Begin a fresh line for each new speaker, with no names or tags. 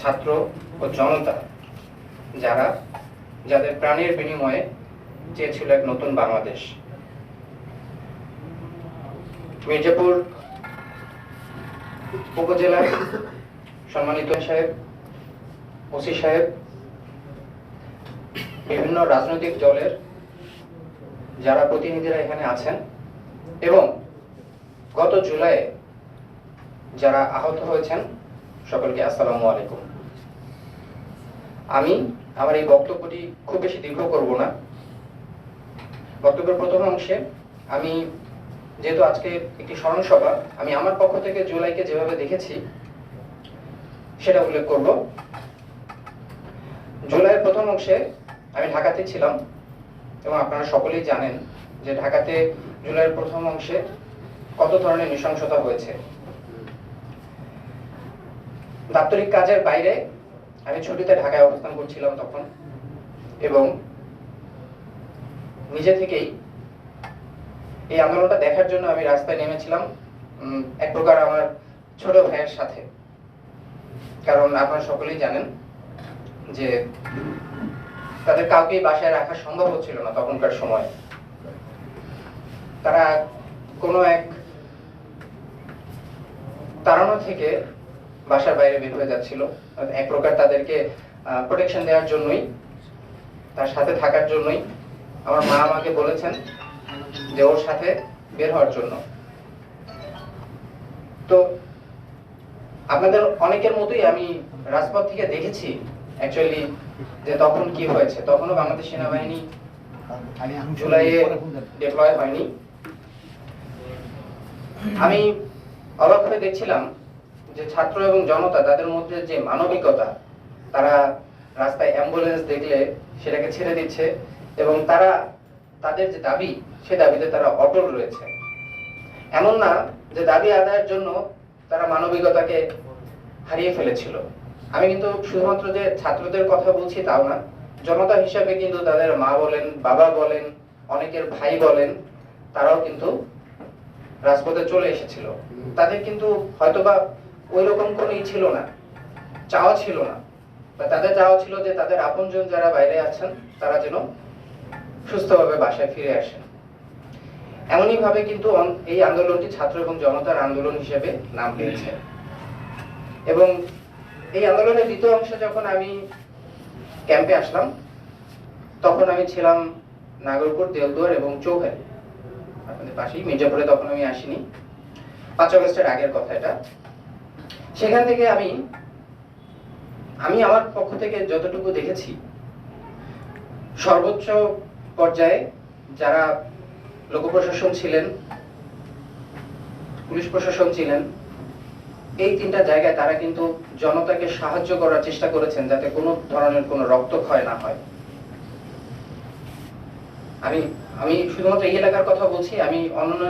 ছাত্র ও জনতা যারা যাদের প্রাণের বিনিময়ে চেয়েছিল এক নতুন বাংলাদেশ। মির্জাপুর উপজেলার সম্মানিত সাহেব, ওসি সাহেব, বিভিন্ন রাজনৈতিক দলের যারা প্রতিনিধিরা এখানে আছেন এবং গত জুলাইয়ে যারা আহত হয়েছেন, সকলকে আসসালামু আলাইকুম। আমি আমার এই বক্তব্যটি খুব বেশি দীর্ঘ করব না। বক্তব্যের প্রথম অংশে আমি যেহেতু আজকে একটি স্মরণ সভা আমি আমার পক্ষ থেকে জুলাইকে যেভাবে দেখেছি, সেটা উল্লেখ করব। জুলাইয়ের প্রথম অংশে আমি ঢাকাতে ছিলাম এবং আপনারা সকলেই জানেন যে ঢাকাতে জুলাইয়ের প্রথম অংশে কত ধরনের নৃশংসতা হয়েছে। দাপ্তরিক কাজের বাইরে আমি ছুটিতে ঢাকায় অবস্থান করছিলাম তখন। এবং নিজে থেকেই এই আন্দোলনটা দেখার জন্য আমি রাস্তায় নেমেছিলাম এক প্রকার আমার ছোট ভাইয়ের সাথে। কারণ আপনারা সকলেই জানেন যে তাদের কাউকেই বাসায় রাখা সম্ভব হচ্ছিল না তখনকার সময়। তারা কোনো এক তাড়ানো থেকে বাসার বাইরে বের হয়ে যাচ্ছিল। এক প্রকার তাদেরকে প্রোটেকশন দেওয়ার জন্যই, তার সাথে থাকার জন্যই আমার মা আমাকে বলেছেন যে ওর সাথে বের হওয়ার জন্য। তো আপনাদের অনেকের মতোই আমি রাজপথ থেকে দেখেছি অ্যাকচুয়ালি যে তখন কি হয়েছে। তখনও বাংলাদেশ সেনাবাহিনী জুলাইয়ে ডিপ্লয় হয়নি। আমি অবাক হয়ে দেখছিলাম যে ছাত্র এবং জনতা তাদের মধ্যে যে মানবিকতা, তারা রাস্তায় অ্যাম্বুলেন্স দেখলে সেটাকে ছেড়ে দিচ্ছে এবং তারা তাদের যে দাবি, সে দাবিতে তারা অটল রয়েছে। এমন না যে দাবি আদায়ের জন্য তারা মানবিকতাকে হারিয়ে ফেলেছিল। আমি কিন্তু শুধুমাত্র যে ছাত্রদের কথা বলছি তাও না, জনতা হিসাবে কিন্তু তাদের মা বলেন, বাবা বলেন, অনেকের ভাই বলেন, তারাও কিন্তু রাজপথে চলে এসেছিল। তাদের কিন্তু হয়তোবা ওই রকম কোনো ই ছিল না। চাওয়া ছিল না। বা তাদের চাওয়া ছিল যে তাদের আপনজন যারা বাইরে আছেন, তারা যেন সুস্থভাবে বাসায় ফিরে আসেন। এমনই ভাবে কিন্তু এই আন্দোলনটি ছাত্র এবং জনতার আন্দোলন হিসেবে নাম পেয়েছে এবং এই আন্দোলনের দ্বিতীয় অংশে যখন আমি ক্যাম্পে আসলাম, তখন আমি ছিলাম নাগরপুর, দেলদুয়ার এবং চৌহারি। আপনাদের পাশেই মির্জাপুরে তখন আমি আসিনি। পাঁচ আগস্টের আগের কথা এটা। সেখান থেকে আমি আমি আমার পক্ষ থেকে যতটুকু দেখেছি, সর্বোচ্চ পর্যায়ে যারা লোক প্রশাসন ছিলেন, পুলিশ প্রশাসন ছিলেন, এই তিনটা জায়গায় তারা কিন্তু জনতাকে সাহায্য করার চেষ্টা করেছেন যাতে কোনো ধরনের কোনো রক্তক্ষয় না হয়। আমি আমি শুধুমাত্র এই এলাকার কথা বলছি, আমি অন্যান্য